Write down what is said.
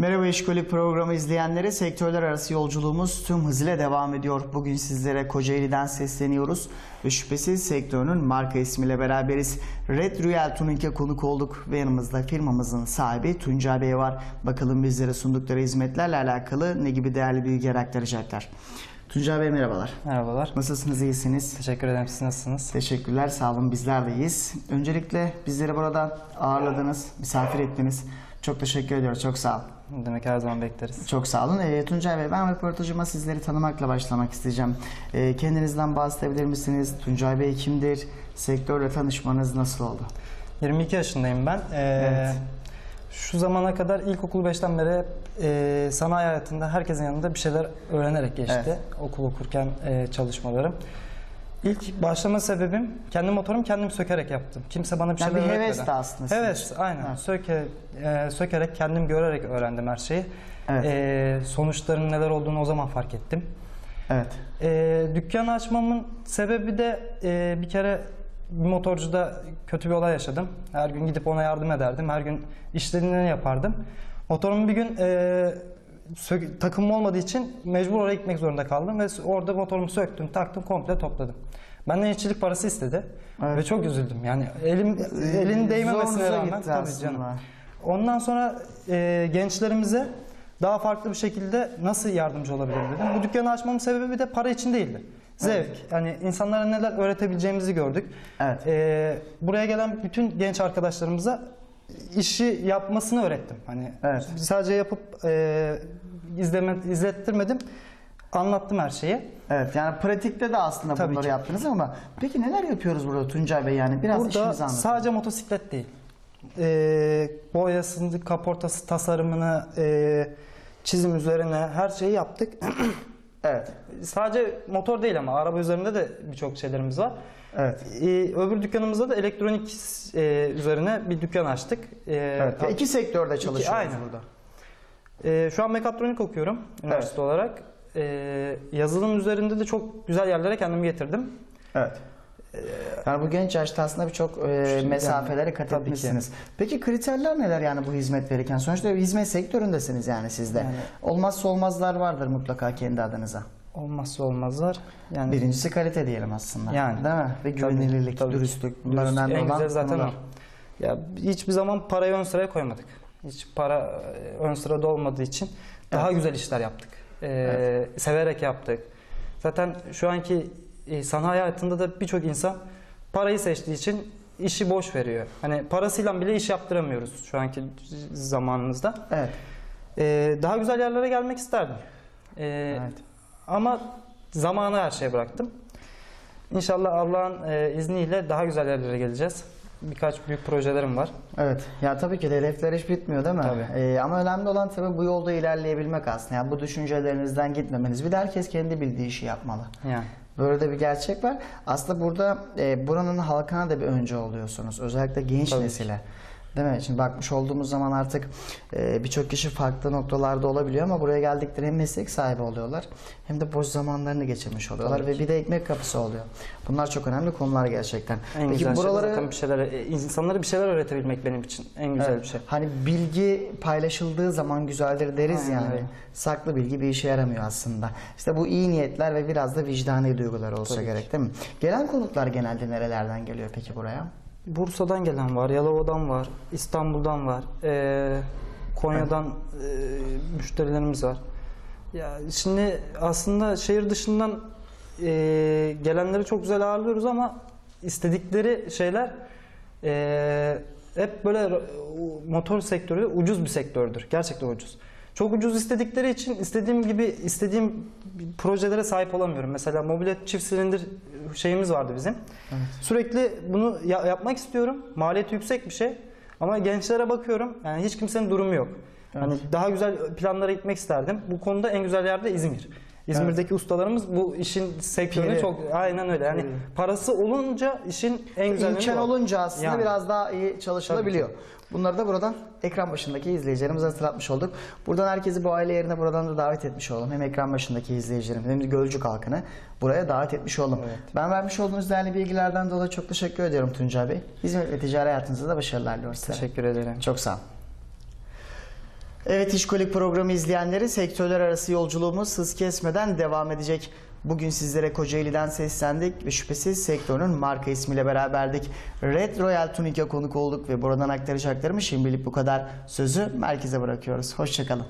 Merhaba İşkolü programı izleyenlere sektörler arası yolculuğumuz tüm hızıyla devam ediyor. Bugün sizlere Kocaeli'den sesleniyoruz ve şüphesiz sektörünün marka ismiyle beraberiz. Red Royal Tuning'e konuk olduk ve yanımızda firmamızın sahibi Tuncay Bey var. Bakalım bizlere sundukları hizmetlerle alakalı ne gibi değerli bilgiler aktaracaklar. Tuncay Bey merhabalar. Merhabalar. Nasılsınız, iyisiniz? Teşekkür ederim. Siz nasılsınız? Teşekkürler, sağ olun bizler de iyiyiz. Öncelikle bizleri burada ağırladınız, misafir ettiniz. Çok teşekkür ediyoruz, çok sağ. Ne Demek her zaman bekleriz. Çok sağ olun. Ee, Tuncay Bey ben röportajıma sizleri tanımakla başlamak isteyeceğim. Ee, kendinizden bahsedebilir misiniz? Tuncay Bey kimdir? Sektörle tanışmanız nasıl oldu? 22 yaşındayım ben. Ee, Evet. Şu zamana kadar ilkokul 5'ten beri e, sanayi hayatında herkesin yanında bir şeyler öğrenerek geçti. Evet. Okul okurken e, çalışmalarım. İlk başlama sebebim kendi motorumu kendim sökerek yaptım. Kimse bana bir Yani şeyler bir öğretmedi. heves de aslında için. aynen. Söke, e, sökerek kendim görerek öğrendim her şeyi. Evet. E, sonuçların neler olduğunu o zaman fark ettim. Evet. Ee, dükkan açmamın sebebi de e, bir kere bir motorcuda kötü bir olay yaşadım. Her gün gidip ona yardım ederdim. Her gün işlerini yapardım. Motorum bir gün e, sök- takımım olmadığı için mecbur oraya gitmek zorunda kaldım ve orada motorumu söktüm, taktım, komple topladım. Benden işçilik parası istedi Evet. ve çok üzüldüm. Yani elim elin değmemesine rağmen tabii canım. Ondan sonra e, gençlerimize daha farklı bir şekilde nasıl yardımcı olabilirim dedim. Bu dükkanı açmamın sebebi de para için değildi. Zevk. Yani insanlara neler öğretebileceğimizi gördük. Evet. E, buraya gelen bütün genç arkadaşlarımıza işi yapmasını öğrettim. Hani Evet. sadece yapıp e, izleme, izlettirmedim. Anlattım her şeyi. Evet yani pratikte de aslında Tabii bunları ki. yaptınız ama peki neler yapıyoruz burada Tuncay Bey yani biraz Burada işinizi anlatın. sadece motosiklet değil. Ee, boyasını, kaportası, tasarımını, e, çizim üzerine her şeyi yaptık. Evet. Sadece motor değil ama araba üzerinde de birçok şeylerimiz var. Evet. Ee, öbür dükkanımızda da elektronik e, üzerine bir dükkan açtık. Ee, Evet. Ve iki sektörde çalışıyoruz aynen. burada. Ee, şu an mekatronik okuyorum üniversite olarak. Ee, yazılım üzerinde de çok güzel yerlere kendimi getirdim. Evet. Yani bu genç yaşta aslında birçok e, mesafelere kat ki. etmişsiniz. Peki kriterler neler yani bu hizmet verirken? Sonuçta hizmet sektöründesiniz yani sizde. Yani- Olmazsa olmazlar vardır mutlaka kendi adınıza. Olmazsa olmazlar. Yani Birincisi kalite diyelim aslında. Yani. Değil mi? Ve güvenilirlik, tabii dürüstlük bunlar Dürüstlük önemli en olan güzel zaten konular. o. Ya hiçbir zaman parayı ön sıraya koymadık. Hiç para e, ön sırada olmadığı için daha güzel işler yaptık. Ee, Severek yaptık. Zaten şu anki e, sanayi hayatında da birçok insan parayı seçtiği için işi boş veriyor. Hani parasıyla bile iş yaptıramıyoruz şu anki zamanımızda. Evet. Ee, daha güzel yerlere gelmek isterdim. Ee, Evet. Ama zamanı her şeye bıraktım. İnşallah Allah'ın e, izniyle daha güzel yerlere geleceğiz. Birkaç büyük projelerim var. Evet. Ya tabii ki de hedefler hiç bitmiyor değil mi? Tabii. Ee, ama önemli olan tabii bu yolda ilerleyebilmek aslında. Yani bu düşüncelerinizden gitmemeniz. Bir de herkes kendi bildiği işi yapmalı. Yani. Böyle de bir gerçek var. Aslında burada e, buranın halkına da bir önce oluyorsunuz. Özellikle genç Tabii ki. Değil mi? Şimdi bakmış olduğumuz zaman artık e, birçok kişi farklı noktalarda olabiliyor ama buraya geldikleri hem meslek sahibi oluyorlar hem de boş zamanlarını geçirmiş oluyorlar Tabii ve bir de ekmek kapısı oluyor. Bunlar çok önemli konular gerçekten. En Peki güzel buraları şey de zaten bir şeyler, e, insanlara bir şeyler öğretebilmek benim için en güzel Evet. bir şey. Hani bilgi paylaşıldığı zaman güzeldir deriz Aynen yani. Saklı bilgi bir işe yaramıyor aslında. İşte bu iyi niyetler ve biraz da vicdani duygular olsa Tabii ki. gerek değil mi? Gelen konuklar genelde nerelerden geliyor peki buraya? Bursa'dan gelen var, Yalova'dan var, İstanbul'dan var, e, Konya'dan e, müşterilerimiz var. Ya şimdi aslında şehir dışından e, gelenleri çok güzel ağırlıyoruz ama istedikleri şeyler e, hep böyle motor sektörü ucuz bir sektördür. Gerçekten ucuz. Çok ucuz istedikleri için istediğim gibi istediğim projelere sahip olamıyorum. Mesela mobilet çift silindir şeyimiz vardı bizim. Sürekli bunu ya- yapmak istiyorum. Maliyeti yüksek bir şey. Ama gençlere bakıyorum. Yani hiç kimsenin durumu yok. Hani daha güzel planlara gitmek isterdim. Bu konuda en güzel yerde İzmir. İzmir'deki ustalarımız bu işin sektörünü Piri. çok aynen öyle. Yani Piri. parası olunca işin en güzel İmkan olunca aslında Yani. biraz daha iyi çalışılabiliyor. Bunları da buradan ekran başındaki izleyicilerimize hatırlatmış olduk. Buradan herkesi bu aile yerine buradan da davet etmiş olalım. Hem ekran başındaki izleyicilerimiz hem de Gölcük halkını buraya davet etmiş olalım. Ben vermiş olduğunuz değerli bilgilerden dolayı çok teşekkür ediyorum Tuncay Bey. Hizmet ve ticari hayatınızda da başarılar diliyoruz size. Teşekkür ederim. Çok sağ olun. Evet İşkolik programı izleyenleri sektörler arası yolculuğumuz hız kesmeden devam edecek. Bugün sizlere Kocaeli'den seslendik ve şüphesiz sektörün marka ismiyle beraberdik. Red Royal Tunic'e konuk olduk ve buradan aktaracaklarımı şimdilik bu kadar. Sözü merkeze bırakıyoruz. Hoşçakalın.